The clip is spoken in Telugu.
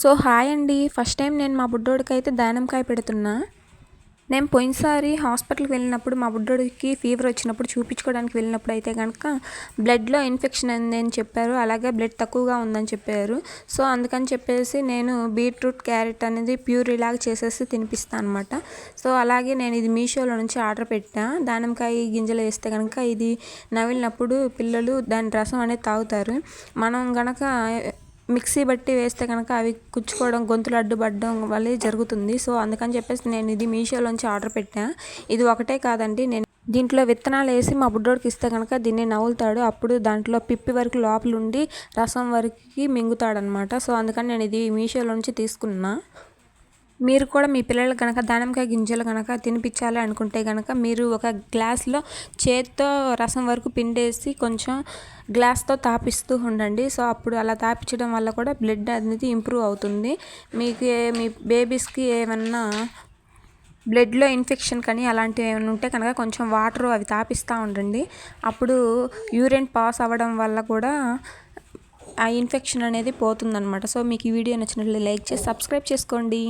సో హాయ్ అండి. ఫస్ట్ టైం నేను మా బుడ్డోడికి అయితే దానిమ్మకాయ పెడుతున్నా. నేను పోయినసారి హాస్పిటల్కి వెళ్ళినప్పుడు మా బుడ్డోడికి ఫీవర్ వచ్చినప్పుడు చూపించుకోవడానికి వెళ్ళినప్పుడు అయితే కనుక బ్లడ్లో ఇన్ఫెక్షన్ ఉంది అని చెప్పారు. అలాగే బ్లడ్ తక్కువగా ఉందని చెప్పారు. సో అందుకని చెప్పేసి నేను బీట్రూట్ క్యారెట్ అనేది ప్యూర్ ఇలాగ చేసేసి తినిపిస్తాను అనమాట సో అలాగే నేను ఇది మీషోలో నుంచి ఆర్డర్ పెట్టా. దానిమ్మకాయ గింజలు వేస్తే కనుక ఇది నవిలినప్పుడు పిల్లలు దాని రసం అనేది తాగుతారు. మనం కనుక మిక్సీ బట్టి వేస్తే కనుక అవి కుచ్చుకోవడం గొంతులు అడ్డుపడడం వల్లే జరుగుతుంది. సో అందుకని చెప్పేసి నేను ఇది మీషోలోంచి ఆర్డర్ పెట్టాను ఇది ఒకటే కాదండి నేను దీంట్లో విత్తనాలు వేసి మా బుడ్డోడికి ఇస్తే కనుక దీన్ని నవ్వులుతాడు. అప్పుడు దాంట్లో పిప్పి వరకు లోపల ఉండి రసం వరకు మింగుతాడనమాట. సో అందుకని నేను ఇది మీషోలోంచి తీసుకున్నా. మీరు కూడా మీ పిల్లలు కనుక దానిమ్మకాయ గింజలు కనుక తినిపించాలి అనుకుంటే కనుక మీరు ఒక గ్లాస్లో చేత్తో రసం వరకు పిండేసి కొంచెం గ్లాస్తో తాపిస్తూ ఉండండి. సో అప్పుడు అలా తాపించడం వల్ల కూడా బ్లడ్ అనేది ఇంప్రూవ్ అవుతుంది. మీకు మీ బేబీస్కి ఏమన్నా బ్లడ్లో ఇన్ఫెక్షన్ కానీ అలాంటివి ఏమైనా ఉంటే కనుక కొంచెం వాటర్ అవి తాపిస్తూ ఉండండి. అప్పుడు యూరిన్ పాస్ అవ్వడం వల్ల కూడా ఆ ఇన్ఫెక్షన్ అనేది పోతుందన్నమాట. సో మీకు ఈ వీడియో నచ్చినట్లు లైక్ చేసి సబ్స్క్రైబ్ చేసుకోండి.